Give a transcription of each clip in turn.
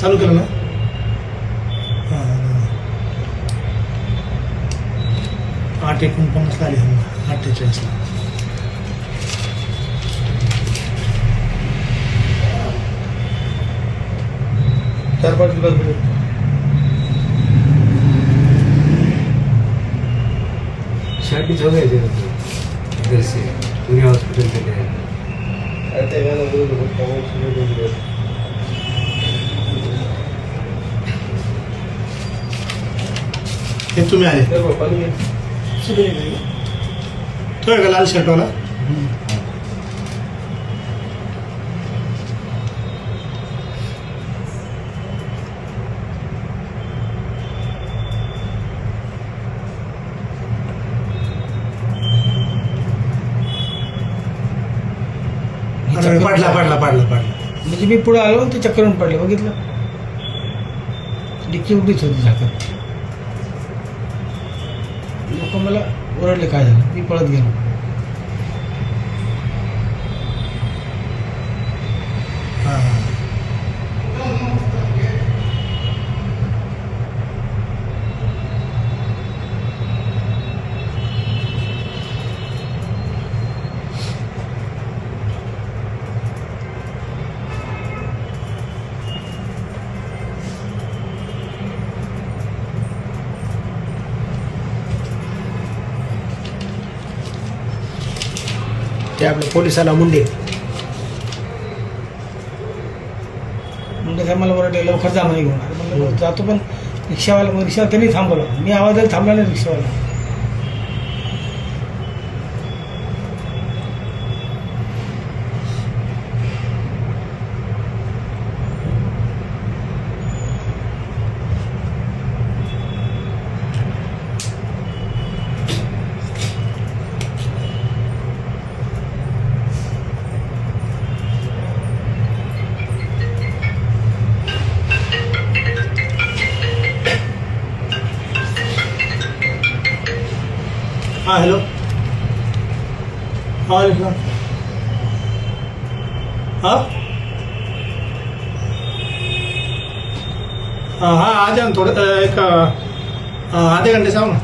चालू केलं ना? हाँ, हाँ. आठ एकोणपन्नासला आली समजा अठ्ठेचाळीसला चार पाच दिवस भेटेल शाळेत बघायचे इधर से पुणे हॉस्पिटल के लिए हे तुम्ही आले. तो आहे का लाल शर्टवाला पडला पडला पडला पडला म्हणजे मी पुढे आलो आणि ते चक्करून पडले बघितलं डिक्की उभीच होती झाकत लोक मला ओरडले काय झालं? मी पळत गेलो. ते आपल्या पोलिसाला मुंडे. मुंडे काय मला ओरडले लवकर जा म्हणे घेऊन. अरे म्हणलं जातो पण रिक्षावाला मग रिक्षा त्यांनी थांबवलं. मी आवाज थांबला नाही रिक्षावाला. हां हॅलो हां लिखा हाँ? हाँ हाँ आ जाओ थोड़े एक आधे घंटे से आओ ना.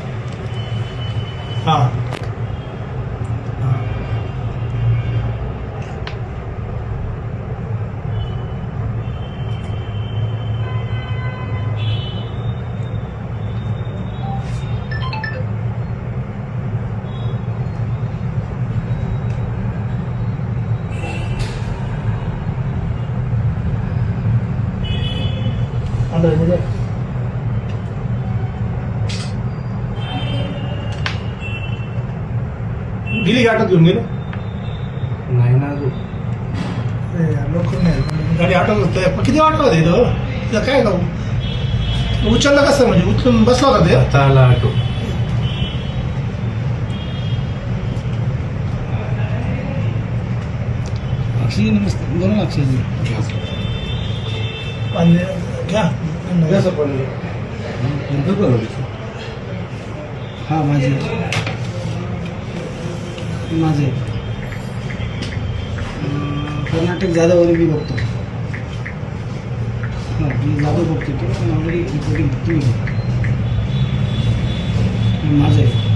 हाँ हाँ. गेली गाठात घेऊन गेले? नाही ना अजून. लवकर नाही गाडी आटवत होते. पण किती वाटत होते तिथं काय का उचललं कसं म्हणजे? उचलून बसला होता ते? आता आला ऑटो. अक्षय नमस्ते दोन अक्षय आणि पडलं? हा माझे माझे कर्नाटक जाधववर मी बघतो हां। मी जाधव बघतो तो पण ऑलरेडी हे। माझं आहे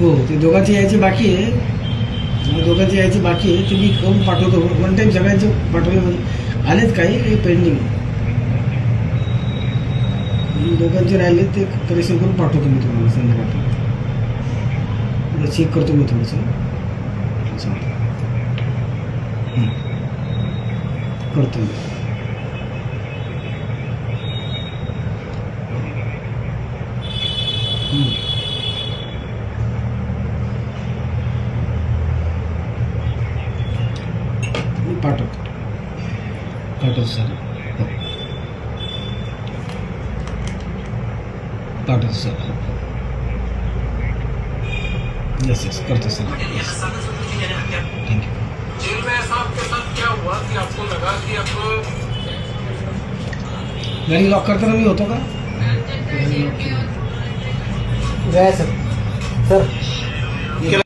हो ते दोघांची यायची बाकी आहे. दोघांचे यायचे यायची बाकी आहे ते मी करून पाठवतो. वन टाईम सगळ्यांचे पाठवले आलेच काही पेंडिंग दोघांचे राहिले ते करेक्शन करून पाठवतो मी तुम्हाला संध्याकाळ चेक करतो मी थोडंसं करतो मी. पाठवतो सर। सर। येस येस करतो sir. Yes thank you jail में ऐसा आपके साथ क्या हुआ कि आपको लगा कि आपको गाडी लॉक करताना मी होतो का सर सर